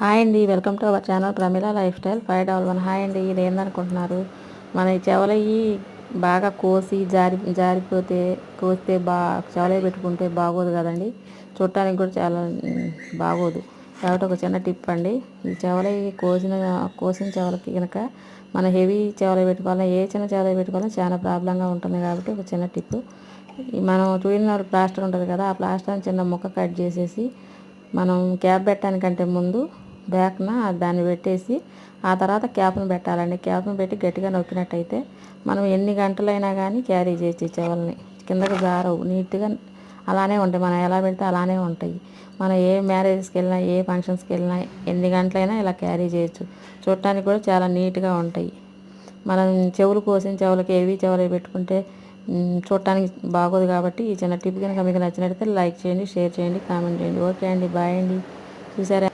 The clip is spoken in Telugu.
హాయ్ అండి welcome to our channel Pramila life style five double one. Hi అండి ఇది ఏందనుకుంటున్నారు? మన ఈ చెవలయి బాగా కోసి జారి జారిపోతే కోస్తే బా చెవలయి పెట్టుకుంటే బాగోదు కదండి. చూడటానికి కూడా చాలా బాగోదు. కాబట్టి ఒక చిన్న టిప్ అండి ఈ చెవలయి కోసిన కోసిన చెవలకి కనుక మన హెవీ చెవలయి పెట్టుకోవాలన్నా ఏ చిన్న చెవలయి పెట్టుకోవాలన్నా చాలా ప్రాబ్లంగా ఉంటుంది కాబట్టి ఒక చిన్న టిప్. మనం చూడిన ప్లాస్టర్ ఉంటుంది కదా ఆ ప్లాస్టర్ని చిన్న ముక్క కట్ చేసేసి మనం క్యాప్ పెట్టడానికంటే ముందు బ్యాక్న దాన్ని పెట్టేసి ఆ తర్వాత క్యాప్ను పెట్టాలండి. క్యాప్ను పెట్టి గట్టిగా నొక్కినట్టయితే మనం ఎన్ని గంటలైనా కానీ క్యారీ చేసి చెవులని కిందకు జారవు. నీట్గా అలానే ఉంటాయి. మనం ఎలా పెడితే అలానే ఉంటాయి. మనం ఏ మ్యారేజ్కి వెళ్ళినా ఏ ఫంక్షన్స్కి వెళ్ళినా ఎన్ని గంటలైనా ఇలా క్యారీ చేయొచ్చు. చూడటానికి కూడా చాలా నీట్గా ఉంటాయి. మనం చెవులు కోసిన చెవులకి ఏవి చెవులు పెట్టుకుంటే చూడటానికి బాగోదు కాబట్టి ఈ చిన్న టిప్ కనుక మీకు నచ్చినట్లయితే లైక్ చేయండి షేర్ చేయండి కామెంట్ చేయండి. ఓకే అండి బాయ్ అండి. చూసారా?